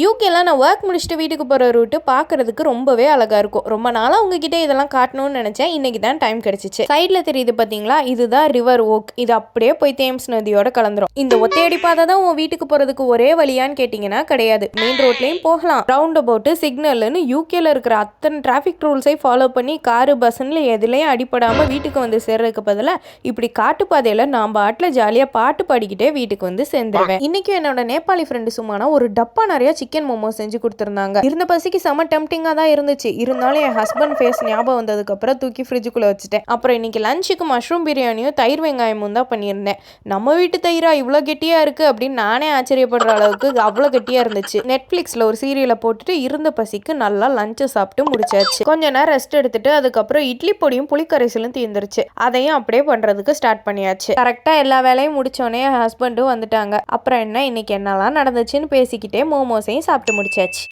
யூகேலாம் நான் ஒர்க் முடிச்சுட்டு வீட்டுக்கு போகிற ரூட்டு பார்க்கறதுக்கு ரொம்பவே அழகாக இருக்கும். ரொம்ப நாளாக உங்ககிட்ட இதெல்லாம் காட்டணும்னு நினச்சேன். இன்றைக்கி தான் டைம் கிடச்சிச்சு. சைடில் தெரியுது பார்த்தீங்களா இதுதான் ரிவர் ஓக் இது அப்படியே போய் தேம்ஸ் நதியோட கலந்துரும். இந்த ஒத்தையடி பாதை தான் உன் வீட்டுக்கு போகிறதுக்கு ஒரே வழியான்னு கேட்டிங்கன்னா கிடையாது. மெயின் ரோட்லேயும் போகலாம். ரவுண்ட் அபவுட்டு சிக்னல்னு யூகேல இருக்கிற அத்தனை டிராஃபிக் ரூல்ஸை ஃபாலோ பண்ணி காரு பஸ்ஸுன்னு எதுலேயும் அடிப்படாமல் வீட்டுக்கு வந்து சேர்றதுக்கு பதிலாக இப்படி காட்டுப்பாதையில் நான் பாட்டில் ஜாலியாக பாட்டு பாடிக்கிட்டே வீட்டுக்கு வந்து சேர்ந்துருவேன். இன்றைக்கும் என்னோட நேபாளி ஃப்ரெண்டு சும்மானா ஒரு டப்பா நிறையா சிக்கன் சிக்கன் மோமோஸ் செஞ்சு கொடுத்துருந்தாங்க. இருந்த பசிக்கு செம டெம்டிங்காக தான் இருந்துச்சு. இருந்தாலும் என் ஹஸ்பண்ட் ஃபேஸ் ஞாபகம் வந்ததுக்கப்புறம் தூக்கி ஃப்ரிட்ஜுக்குள்ளே வச்சுட்டேன். அப்புறம் இன்னைக்கு லஞ்சுக்கு மஷ்ரூம் பிரியாணியும் தயிர் வெங்காயமும் தான் பண்ணியிருந்தேன். நம்ம வீட்டு தயிரா இவ்வளோ கெட்டியாக இருக்குது அப்படின்னு நானே ஆச்சரியப்படுற அளவுக்கு அவ்வளோ கெட்டியாக இருந்துச்சு. நெட்ஃப்ளிக்ஸில் ஒரு சீரியலை போட்டுட்டு இருந்த பசிக்கு நல்லா லஞ்சை சாப்பிட்டு முடிச்சாச்சு. கொஞ்ச நேரம் ரெஸ்ட் எடுத்துட்டு அதுக்கப்புறம் இட்லி பொடியும் புளிக்கரைசலும் தீர்ந்துருச்சு அதையும் அப்படியே பண்ணுறதுக்கு ஸ்டார்ட் பண்ணியாச்சு. கரெக்டாக எல்லா வேலையும் முடிச்சோடனே என் ஹஸ்பண்டும் வந்துட்டாங்க. அப்புறம் என்ன இன்னைக்கு என்னெல்லாம் நடந்துச்சுன்னு பேசிக்கிட்டே மோமோஸையும் சாப்பிட்டு முடிச்சாச்சு.